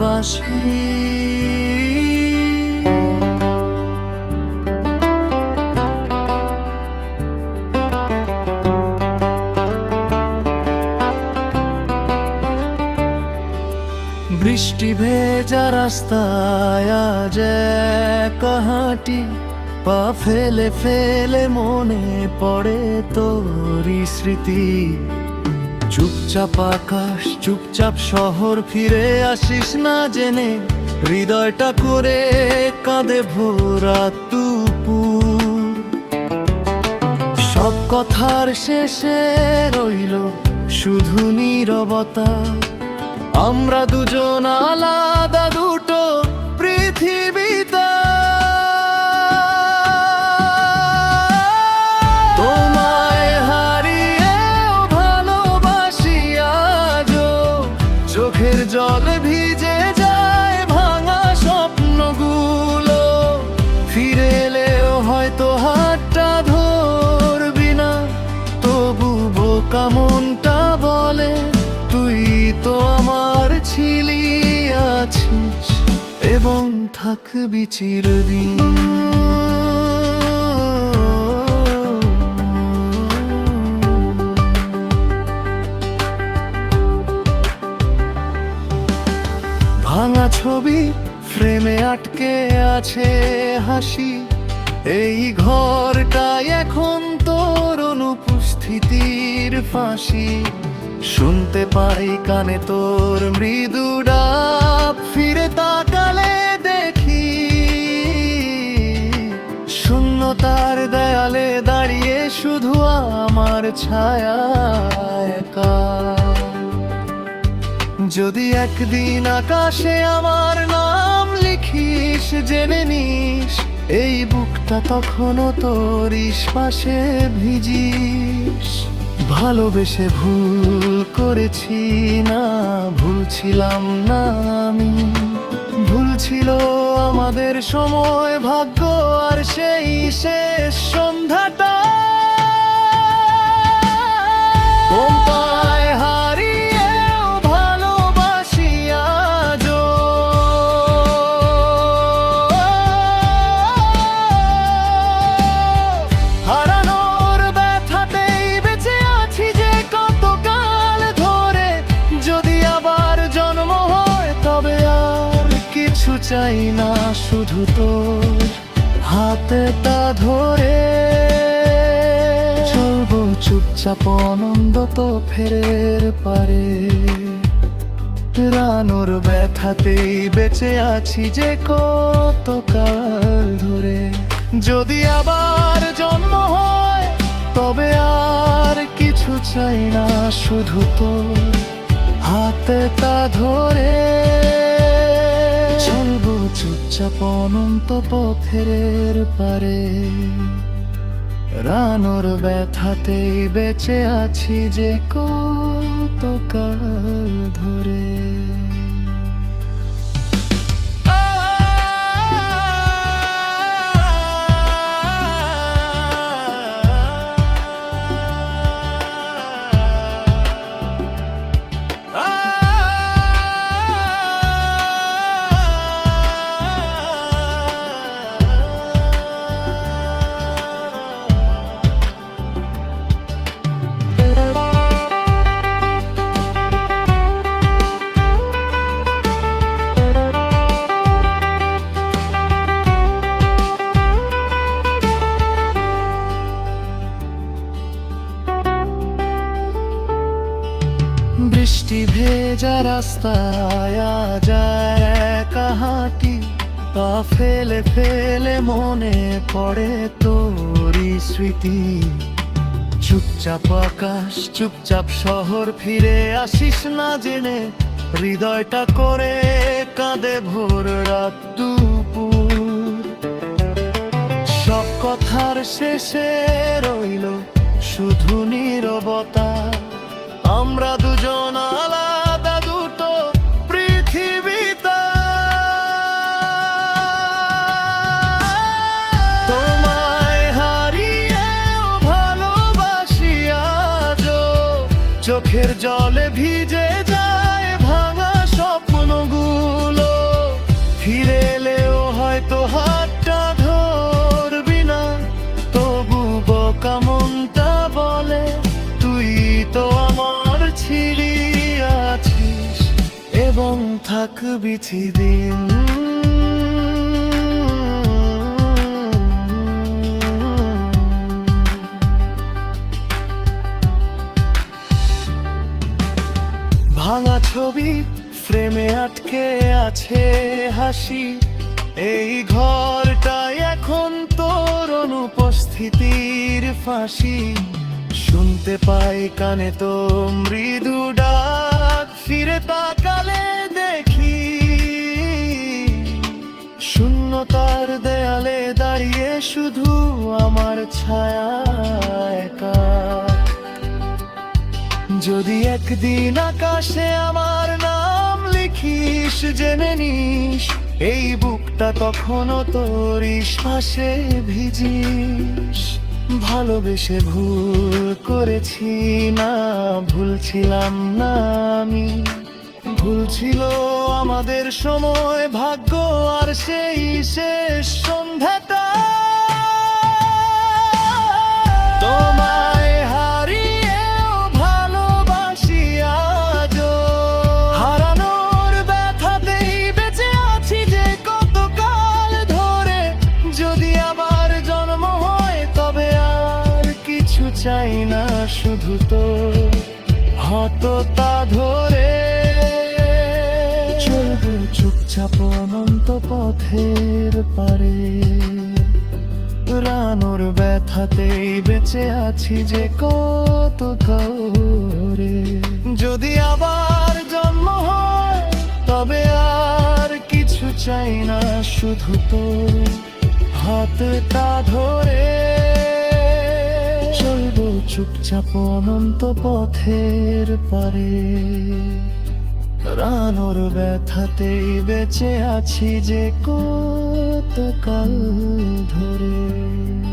হাসি বৃষ্টি ভেজা রাস্তায় আজ কাহাটি পা ফেলে ফেলে মনে পড়ে তোরই স্মৃতি। চুপচাপ আকাশ, চুপচাপ শহর ফিরে আসিস না জেনে। হৃদয়টা করে কাঁদে ভোরা তুপু সব কথার শেষে রইল শুধু নীরবতা। আমরা দুজন আলাদা জল ভিজে যায় ভাঙা স্বপ্নগুলো। ফিরে এলেও হয়তো হাতটা ধরবি না, তবু বোকা মনটা বলে, তুই তো আমার ছিলি, আছিস এবং থাকবি চিরদিন। ভাঙা ছবি ফ্রেমে আটকে আছে হাসি। এই ঘরটাই এখন তোর অনুপস্থিতির ফাঁসি। শুনতে পাই কানে তোর মৃদু ডাক, ফিরে তাকালে দেখি। শূন্যতার দেয়ালে দাঁড়িয়ে শুধু আমার ছায়া একা। যদি একদিন আকাশে আমার নাম লিখিস, জেনে নিস, এই বুকটা তখনও তোর পাশে ভিজিস। ভালোবেসে ভুল করেছি না, ভুলছিলাম না আমি। ভুল ছিল আমাদের সময়, ভাগ্য আর সেই শেষ সন্ধ্যাটা। কিছু চাই না, শুধু তোর হাতেটা ধরে। চলবো চুপচাপ অনন্দ তো ফেরের পারে। রানোর ব্যথাতেই বেঁচে আছি যে কতকাল ধরে। যদি আবার জন্ম হয়, তবে আর কিছু চাই না, শুধু তো হাতে অনন্ত পথের পারে। রানোর ব্যথাতেই বেঁচে আছি যে কতকাল বৃষ্টি ভেজা রাস্তায় যায় পা ফেলে ফেলে মনে পড়ে তোরই স্মৃতি। চুপচাপ আকাশ, চুপচাপ শহর ফিরে আসিস না জেনে। হৃদয়টা করে কাঁদে ভোর রাত দুপুর। সব কথার শেষে রইল শুধু নীরবতা। চোখের জলে ভিজে যায় ভাঙা স্বপ্নগুলো। ফিরে এলেও হয়তো হাতটা ধরবি না, তবু বোকামনটা বলে, তুই তো আমার ছিড়ি আছিস এবং থাকবি দিন ভাঙা ছবি ফ্রেমে আটকে আছে হাসি। এই ঘরটায় এখন তোর অনুপস্থিতির ফাঁসি। শুনতে পাই কানে তো মৃদু ডাক, ফিরে তাকালে দেখি। শূন্যতার দেয়ালে দাঁড়িয়ে শুধু আমার ছায়া একা। যদি একদিন আকাশে আমার নাম লিখিস, জেনে নিস, এই বুকটা তখনও তোর শ্বাসে ভিজিস। ভালোবেসে ভুল করেছি না, ভুলছিলাম না আমি। ভুল ছিল আমাদের সময়, ভাগ্য আর সেই শেষ সন্ধ্যাটা। তোমায় শুধু তো হততা ধরে। চলবে চুপচাপ অনন্ত পথের পারে। রানোর ব্যথাতেই বেঁচে আছি যে কত করে যদি আবার জন্ম হয়, তবে আর কিছু চাই না শুধু তো হাতটা ধরে। চুপচাপ অনন্ত পথের পারে। রানোর ব্যথাতেই বেঁচে আছি যে কতকাল ধরে।